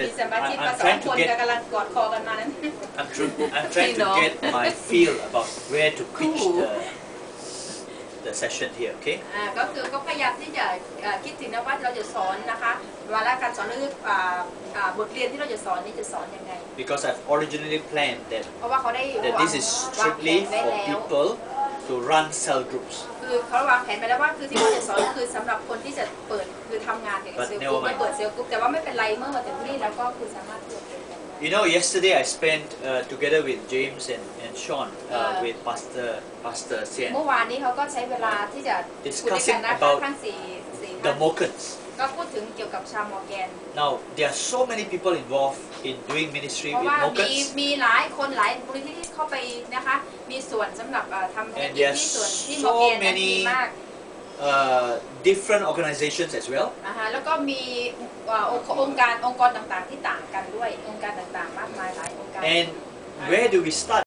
มีสมาชิก I'm, มา I'm สอง trying ค to นก็ get กำลังกอดคอกันมานั้น I'm, tr- I'm trying to know. get my feel about where to pitch Cool. the the session here. Okay. อ่าก็คือก็พยายามที่จะเอ่อคิดถึงนะว่าเราจะสอนนะคะวาระการสอนหรืออ่าอ่าบทเรียนที่เราจะสอนนี่จะสอนยังไง Because I've originally planned that เพราะว่าเขาได้ that วาง this is วางแผ strictly นไว้ for แล้ว people to run cell groups. คือเขาวางแผนไปแล้วว่าคือที่เราจะสอนก็คือสำหรับคนที่จะเปิดคือ ทำงานเกี่ยวกับ But เซลล์ never กรุ๊ป mind. ไม่เปิดเซลล์กรุ๊ปแต่ว่าไม่เป็นไรเมื่อมาถึงที่นี่แล้วก็คือสามารถที่จะเปิดกันได้ You know, yesterday I spent uh, together with James and, and Sean uh, Uh. with Pastor Pastor Sian เมื่อวานนี้เขาก็ใช้เวลาที่จะคุยด้วยกัน Discussing นะคะ about ทั้งสี่สี่ the ท่าน Mokans. ก็พูดถึงเกี่ยวกับชาวมอร์แกน Now there are so many people involved in doing ministry เพราะ with ว่ามี Mokans. มีหลายคนหลายมูลนิธิที่เข้าไปนะคะมีส่วนสำหรับเอ่อทำธุร And กิจ there are ที่ส่วนที่ so มอร์แกนนั้น many ดีมาก Uh, different organizations as well. อ่าฮะแล้วก็มีเอ่อองค์องค์การองค์กรต่างๆที่ต่างกันด้วย องค์การต่างๆ มากมายหลายองค์การ And where do we start